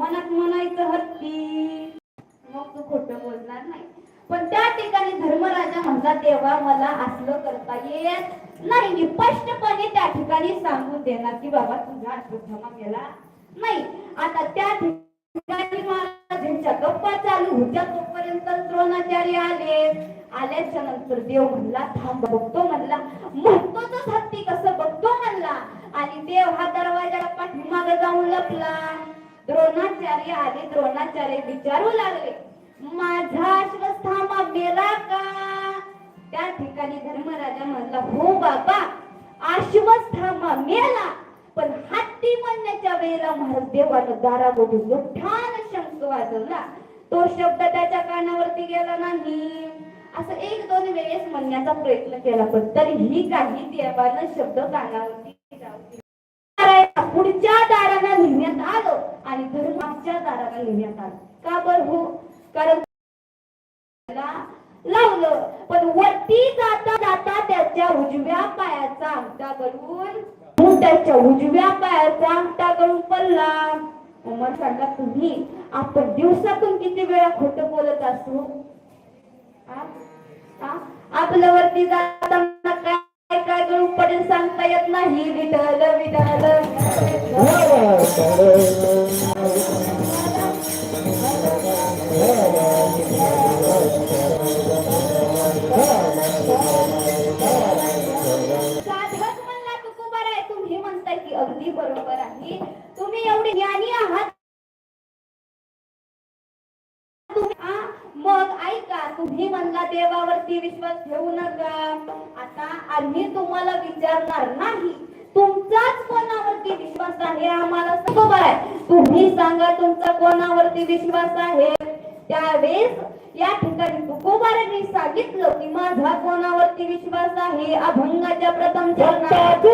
मनात म्हणायचं हत्ती. मग तू खोट बोलणार नाही. पण त्या ठिकाणी धर्मराजा म्हणला तेव्हा मला असलं करता येत नाही. मी स्पष्टपणे त्या ठिकाणी सांगून देणार की बाबा तुझा अश्वत्थामा गेला नाही. आता त्या ठिकाणी महाराजांच्या गप्पा चालू होत्या. तोपर्यंत द्रोणाचार्य आले. आल्याच्यानंतर देव म्हणला थांब बघतो म्हणला. म्हणतो महत्वाच हत्ती कसं बघतो म्हणला. आणि देव हा दरवाजाला पाठीमागे जाऊन लपला. द्रोणाचार्य आले द्रोणाचार्य विचारू लागले माझा अश्वस्थामा मेला का? त्या ठिकाणी धर्मराजा म्हणला हो बाबा अश्वस्थामा मेला पण हत्ती म्हणण्याच्या वेळेला महाराज देवानं बघून मोठान शंख वाजवला. तो शब्द त्याच्या कानावरती गेला नाही. असं एक दोन वेळेस म्हणण्याचा प्रयत्न केला पण तरीही काही देवानं शब्द कानावरती दाराला पुढच्या दाराला लिहिण्यात आलं आणि धर्माच्या दाराला लिहिण्यात आलं. का बर हो? कारण लावलं. पण वरती जाता जाता त्याच्या उजव्या पायाचा अंगठा करून मग त्याच्या उजव्या पायाचा अंगठा करून पडला. मग सांगा तुम्ही आपण दिवसातून किती वेळा खोट बोलत असतो आपलं वरती जा पडेल सांगता येत नाही विठल विठल हो, हो, हो. तुम्ही म्हणला देवावरती विश्वास ठेवू नका. आता आम्ही तुम्हाला विचारणार नाही. तुमचाच कोणावरती विश्वास आहे? आम्हाला बरोबर आहे. तुम्ही सांगा तुमचा कोणावरती विश्वास आहे? त्यावेळेस या ठिकाणी तुकोबारांनी सांगितलं की माझा कोणावरती विश्वास आहे? अभंगाच्या प्रथम चरणात.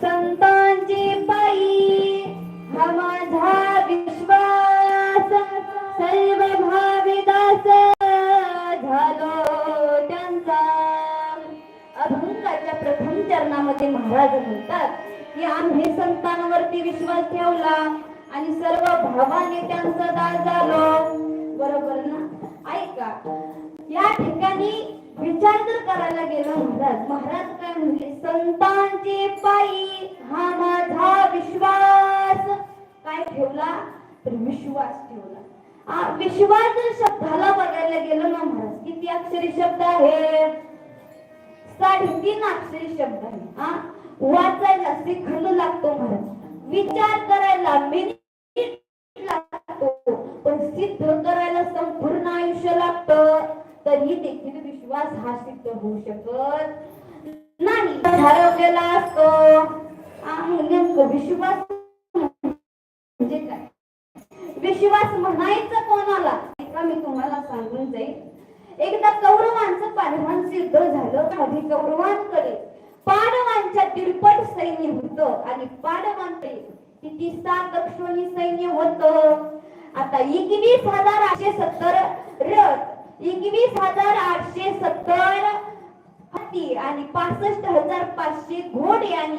संतांची पायी हा माझा विश्वास. सर्व भाविदास झालो त्यांचा. अभंगाच्या प्रथम चरणामध्ये महाराज म्हणतात की आम्ही संतांवरती विश्वास ठेवला आणि सर्व भावाने त्यांचा दास झालो. बरोबर ना? ऐका या ठिकाणी विचार जर करायला गेलो महाराज महाराज काय संतांचे पायी हा माझा विश्वास. काय ठेवला? तर विश्वास ठेवला. हा विश्वास जर शब्दाला बघायला गेलो ना महाराज किती अक्षरी शब्द आहे साडेतीन अक्षरी शब्द आहे हा वाचायला शिखंड लागतो महाराज. विचार करायला मिनिट लागतो पण सिद्ध करायला संपूर्ण आयुष्य लागतं. तरी देखील विश्वास हा सिद्ध होऊ शकत ठरवलेला असतो नेमकं विश्वास म्हणजे काय? विश्वास म्हणायचं कोणाला? का मी तुम्हाला सांगून जाईल एकदा कौरवांचं पांडवांचं युद्ध झालं आधी कौरवांकडे. पांडवांच्या तिरपट सैन्य होतं आणि पांडवांकडे किती सात लक्ष्मणी सैन्य होत. आता एकवीस हजार आठशे सत्तर रथ एकवीस हजार आठशे सत्तर हत्ती आणि पासष्ट हजार पाचशे घोडे आणि